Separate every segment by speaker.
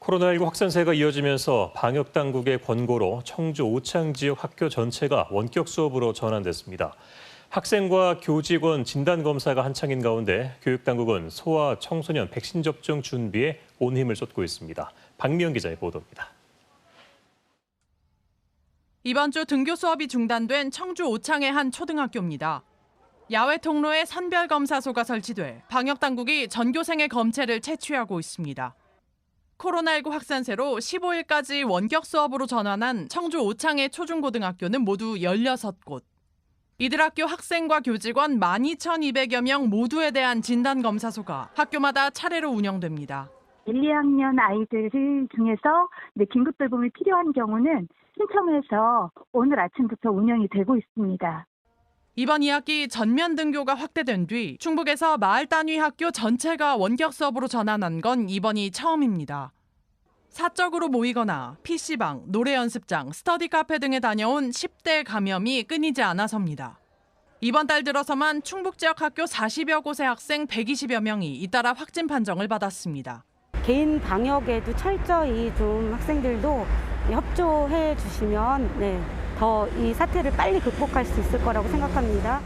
Speaker 1: 코로나19 확산세가 이어지면서 방역 당국의 권고로 청주 오창 지역 학교 전체가 원격 수업으로 전환됐습니다. 학생과 교직원 진단 검사가 한창인 가운데 교육 당국은 소아 청소년 백신 접종 준비에 온 힘을 쏟고 있습니다. 박미영 기자의 보도입니다.
Speaker 2: 이번 주 등교 수업이 중단된 청주 오창의 한 초등학교입니다. 야외 통로에 선별 검사소가 설치돼 방역 당국이 전교생의 검체를 채취하고 있습니다. 코로나19 확산세로 15일까지 원격 수업으로 전환한 청주 오창의 초중고등학교는 모두 16곳. 이들 학교 학생과 교직원 12,200여 명 모두에 대한 진단 검사소가 학교마다 차례로 운영됩니다.
Speaker 3: 1, 2학년 아이들 중에서 긴급 돌봄이 필요한 경우는 신청해서 오늘 아침부터 운영이 되고 있습니다.
Speaker 2: 이번 2학기 전면 등교가 확대된 뒤 충북에서 마을 단위 학교 전체가 원격 수업으로 전환한 건 이번이 처음입니다. 사적으로 모이거나 PC방, 노래 연습장, 스터디 카페 등에 다녀온 10대 감염이 끊이지 않아서입니다. 이번 달 들어서만 충북 지역 학교 40여 곳의 학생 120여 명이 잇따라 확진 판정을 받았습니다.
Speaker 4: 개인 방역에도 철저히 좀 학생들도 협조해 주시면 네, 더 이 사태를 빨리 극복할 수 있을 거라고 생각합니다.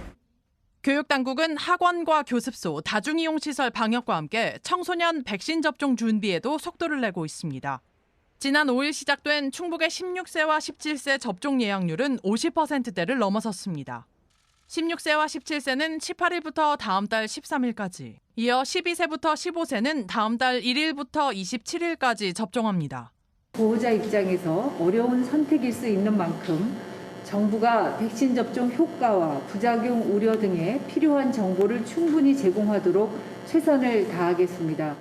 Speaker 2: 교육당국은 학원과 교습소, 다중이용시설 방역과 함께 청소년 백신 접종 준비에도 속도를 내고 있습니다. 지난 5일 시작된 충북의 16세와 17세 접종 예약률은 50%대를 넘어섰습니다. 16세와 17세는 18일부터 다음 달 13일까지, 이어 12세부터 15세는 다음 달 1일부터 27일까지 접종합니다.
Speaker 5: 보호자 입장에서 어려운 선택일 수 있는 만큼 정부가 백신 접종 효과와 부작용 우려 등에 필요한 정보를 충분히 제공하도록 최선을 다하겠습니다.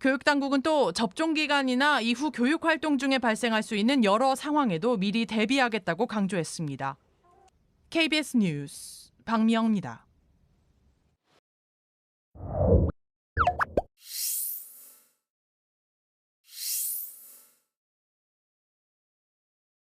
Speaker 2: 교육당국은 또 접종 기간이나 이후 교육 활동 중에 발생할 수 있는 여러 상황에도 미리 대비하겠다고 강조했습니다. KBS 뉴스 박미영입니다.